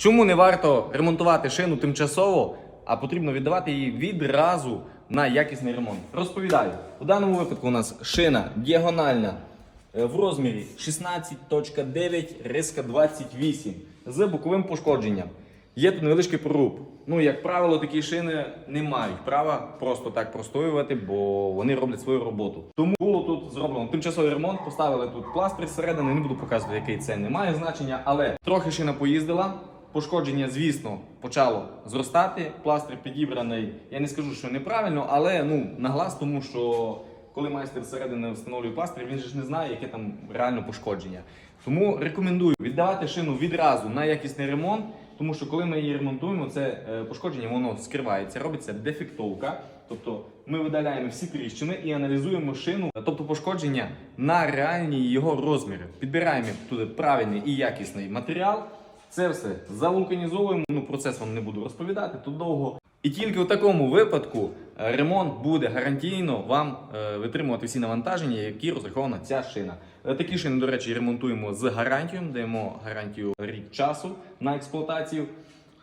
Чому не варто ремонтувати шину тимчасово, а потрібно віддавати її відразу на якісний ремонт? Розповідаю. У даному випадку у нас шина діагональна е, в розмірі 16.9, риска 28 з боковим пошкодженням. Є тут невеличкий проруб. Ну, як правило, такі шини не мають права просто так простоювати, бо вони роблять свою роботу. Тому було тут зроблено тимчасовий ремонт, поставили тут пластир зсередини, не буду показувати, який це не має значення, але трохи шина поїздила. Пошкодження, звісно, почало зростати. Пластир підібраний. Я не скажу, що неправильно, але ну на глаз, тому що коли майстер зсередини встановлює пластир, він же ж не знає, яке там реально пошкодження. Тому рекомендую віддавати шину відразу на якісний ремонт, тому що коли ми її ремонтуємо, це е, пошкодження воно скривається, робиться дефектовка. Тобто ми видаляємо всі тріщини і аналізуємо шину, тобто пошкодження на реальні його розміри. Підбираємо туди правильний і якісний матеріал. Це все завулканізовуємо. Ну процес вам не буду розповідати тут довго. І тільки у такому випадку е, ремонт буде гарантійно вам е, витримувати всі навантаження, які розрахована ця шина. Е, Такі шини, до речі, ремонтуємо з гарантією, даємо гарантію рік часу на експлуатацію.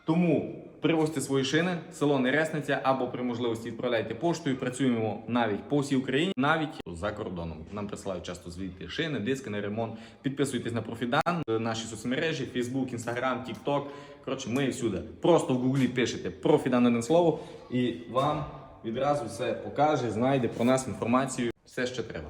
Тому привозьте свої шини, село Нересниця або при можливості відправляйте поштою. Працюємо навіть по всій Україні, навіть за кордоном. Нам присилають часто звідти шини, диски на ремонт. Підписуйтесь на Профідан, наші соцмережі, Facebook, Instagram, TikTok. Коротше, ми всюди. Просто в Гуглі пишете Профідан одне слово, і вам відразу все покаже, знайде про нас інформацію, все, що треба.